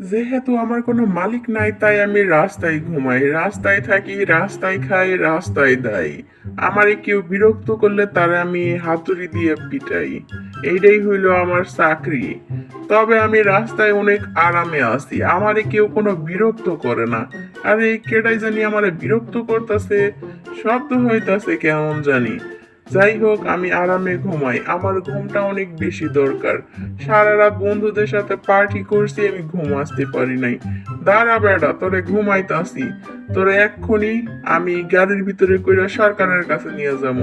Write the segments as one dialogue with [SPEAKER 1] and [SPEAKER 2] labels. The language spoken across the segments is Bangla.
[SPEAKER 1] যেহেতু আমার কোনো মালিক নাই, তাই আমি রাস্তায় ঘুমাই। রাস্তায় থাকি, রাস্তায় খাই, রাস্তায় দাই। আমারে কেউ বিরক্ত করলে তারা আমি হাতুড়ি দিয়ে পিটাই। এইটাই হইল আমার চাকরি। তবে আমি রাস্তায় অনেক আরামে আছি। আমারে কেউ কোনো বিরক্ত করে না। আরে কেটাই জানি আমারে বিরক্ত করতেছে। শব্দ হইতাছে কেমন জানি। যাই হোক, আমি আরামে ঘুমাই। আমার ঘুমটা অনেক বেশি দরকার। সারা রাত বন্ধুদের সাথে পার্টি করছি, আমি ঘুম আসতে পারি নাই। দাঁড়া বেড়া, তোরে ঘুমাইতাছি। তোরে এক্ষুনি আমি গাড়ির ভিতরে কইরা সরকারের কাছে নিয়ে যাব।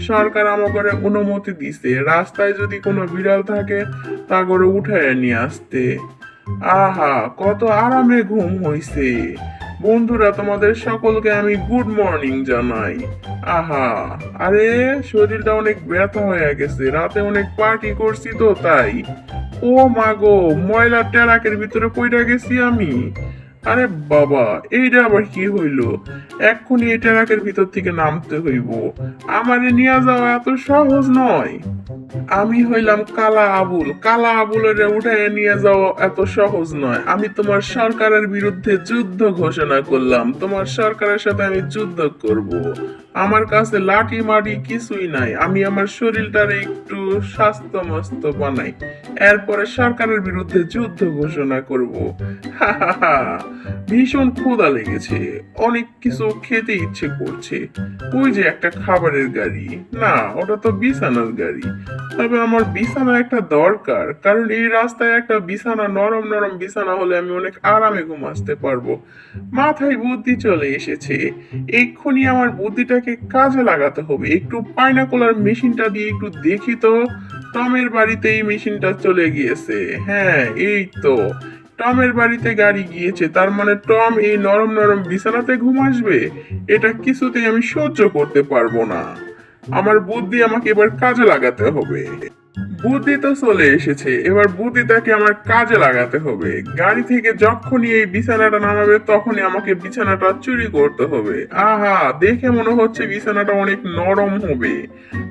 [SPEAKER 1] সরকার আমাকে অনুমতি দিছে। রাস্তায় যদি কোনো বিড়াল থাকে তা করে উঠায় নিয়ে আসতে। আহা, কত আরামে ঘুম হইছে। বন্ধুরা, তোমাদের সকলকে আমি গুড মর্নিং জানাই। আহা, আরে, শরীরটা অনেক ব্যথা হয়ে গেছে, রাতে অনেক পার্টি করছি তো তাই। ও মাগো ময়লা টেরাকের ভিতরে পইরা গেছি আমি। আরে বাবা, এইটা আবার কি হইল? এক্ষুনি এই টেরাকের ভিতর থেকে নামতে হইব। আমারে নিয়ে যাওয়া এত সহজ নয়। আমি হইলাম কালা আবুল। কালা আবুলের উঠায় নিয়ে যাওয়া এত সহজ নয়। আমি তোমার সরকারের বিরুদ্ধে যুদ্ধ ঘোষণা করলাম। তোমার সরকারের সাথে আমি যুদ্ধ করব। আমার কাছে লাঠি মাটি কিছুই নাই। আমি আমার শরীরটারে একটু স্বাস্থ্য মস্ত বানাই। এরপরে সরকারের বিরুদ্ধে যুদ্ধ ঘোষণা করব। হা হা হা। ভীষণ ক্ষুধা লেগেছে। অনেক কিছু খেতে ইচ্ছে করছে। ওই যে একটা খাবারের গাড়ি। না, ওটা তো বিছানার গাড়ি। তবে আমার বিছানা একটা দরকার, কারণ এই রাস্তায় একটা বিছানা, নরম নরম বিছানা হলে আমি অনেক আরামে ঘুম আসতে পারব। মাথায় বুদ্ধি চলে এসেছে। এক্ষুনি আমার বুদ্ধিটাকে কাজে লাগাতে হবে। একটু পাইনাকোলার মেশিনটা দিয়ে একটু দেখি তো। টমের বাড়িতে এই মেশিনটা চলে গিয়েছে। হ্যাঁ এই তো। টমের বাড়িতে গাড়ি গিয়েছে, তার মানে টম এই নরম নরম বিছানাতে ঘুম আসবে? এটা কিছুতেই আমি সহ্য করতে পারব না। আমার বুদ্ধি আমাকে এবার কাজে লাগাতে হবে। বুদ্ধি তো চলে এসেছে। এবার বুদ্ধিটাকে আমার কাজে লাগাতে হবে। গাড়ি থেকে যখনই এই বিছানাটা নামাবে, তখনই আমাকে বিছানাটা চুরি করতে হবে। আহা, দেখে মনে হচ্ছে বিছানাটা অনেক নরম হবে।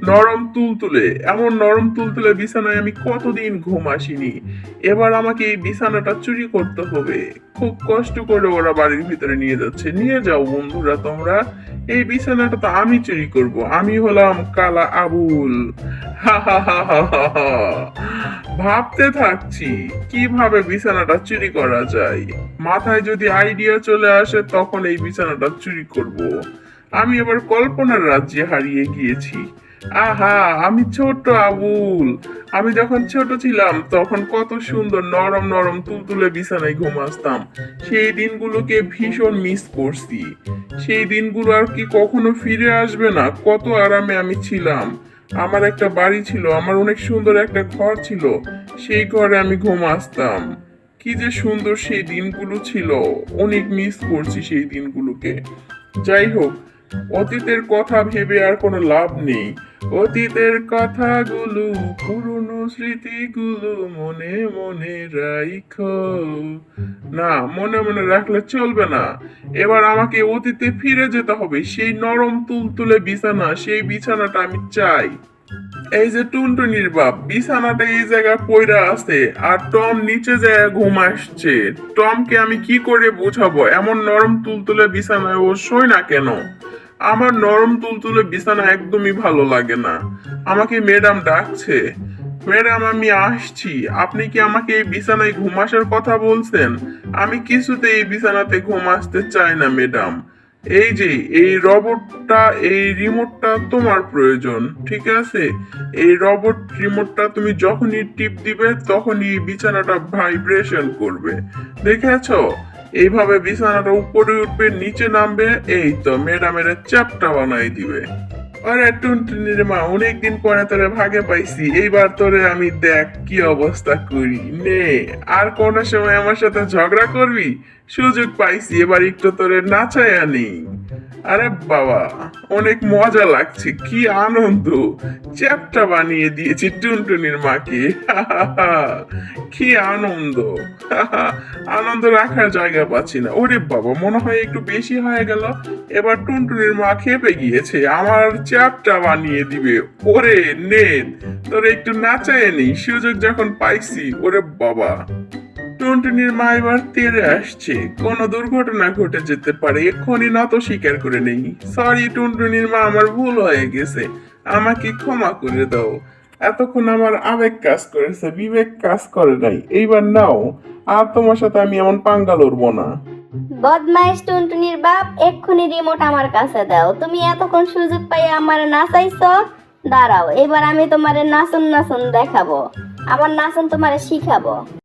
[SPEAKER 1] নরম তুলতুলে, এমন নরম তুলতুলে বিছানায় আমি কতদিন ঘুম আসিনি। এবার আমাকে এই বিছানাটা চুরি করতে হবে। খুব কষ্ট করে ওরা বাড়ির ভিতরে নিয়ে যাচ্ছে। নিয়ে যাও বন্ধুরা তোমরা। এই বিছানাটা তো আমি চুরি করব। আমি হলাম কালা আবুল। হা হা হা হা হা। ভাবতে থাকছি, কীভাবে বিছানাটা চুরি করা যায়? মাথায় যদি আইডিয়া চলে আসে, তখন এই বিছানাটা চুরি করব। আমি এবার কল্পনার রাজ্যে হারিয়ে গিয়েছি। আহা, আমি ছোট আবুল। আমি যখন ছোট ছিলাম, তখন কত সুন্দর নরম নরম তুলতুলে বিছানায় ঘুমাসতাম সেই দিনগুলোকে ভীষণ মিস করছি। সেই দিনগুলো আর কি কখনো ফিরে আসবে না, কত আরামে আমি ছিলাম। আমার একটা বাড়ি ছিল, আমার অনেক সুন্দর একটা ঘর ছিল, সেই ঘরে আমি ঘুম আসতাম। কি যে সুন্দর সেই দিনগুলো ছিল, অনেক মিস করছি সেই দিনগুলোকে। যাই হোক অতীতের কথা ভেবে আর কোনো লাভ নেই। অতীতের কথাগুলো, পুরনো স্মৃতিগুলো মনে মনে রাখো না, মনে মনে রাখলে চলবে না। এবার আমাকে অতীতে ফিরে যেতে হবে। সেই নরম তুলতুলে বিছানা, সেই বিছানাটা আমি চাই। এই যে টুনটুনির বাপ, বিছানাটা এই জায়গায় পইরা আছে আর টম নিচে যায় ঘুম আসছে। টমকে আমি কি করে বোঝাবো? এমন নরম তুলতুলে বিছানায় ও শোয় না কেন? আমার নরম তুলতুলে বিছানা একদমই ভালো লাগে না। আমাকে ম্যাডাম ডাকছে। ম্যাডাম, আমি আসছি। আপনি কি আমাকে এই বিছানায় ঘুম আসার কথা বলছেন? আমি কিছুতে এই বিছানাতে ঘুম আসতে চাই না, ম্যাডাম। এই যে, এই রবটটা এই রিমোটটা তোমার প্রয়োজন, ঠিক আছে? এই রবট রিমোটটা তুমি যখনই টিপ দিবে, তখনই বিছানাটা ভাইব্রেশন করবে, দেখেছ? এইভাবে বিছানাটা উপরে উঠবে, নিচে নামবে, এই তো ম্যাডামের চ্যাপটা বানাই দিবে। আরে টুনটুনির মা, অনেকদিন পরে তোরে ভাগে পাইছি। এইবার তোরে আমি দেখ কি অবস্থা করি। নে, আর কোন সময় আমার সাথে ঝগড়া করবি? সুযোগ পাইছি, এবার একটু তোরে নাচায় আনি। আরে বাবা, অনেক মজা লাগছে, কি আনন্দ। চ্যাপটা বানিয়ে দিয়েছি টুনটুনির মাকে। কি আনন্দ। আনন্দ রাখার জায়গা পাচ্ছি না। ওরে বাবা, মনে হয় একটু বেশি হয়ে গেল। এবার টুনটুনির মা খেপে গিয়েছে। আমার চ্যাপটা বানিয়ে দিবে। ওরে নে তোর একটু নাচায় নি সুযোগ যখন পাইছি, ওরে বাবা। টুনটুনির মা এবার তেরে আসছে। কোনো দুর্ঘটনা ঘটে যেতে পারে। এক্ষুনি নত স্বীকার করে নেই। সরি টুনটুনির মা, আমার ভুল হয়ে গেছে। আমাকে ক্ষমা করে দাও। এতক্ষণ আমার আবেগ কাজ করেছে। বিবেক কাজ করে নাই। এইবার নাও। আর তোমার সাথে আমি এমন পাঙ্গা লড়বো না।
[SPEAKER 2] বদমাইশ টুনটুনির বাপ, এক্ষুনি রিমোট আমার কাছে দাও। তুমি এতক্ষণ সুযোগ পাই আমার নাচাইছো? দাঁড়াও, এবার আমি তোমার নাচন নাচন দেখাবো। আমার নাচন তোমারে শিখাবো।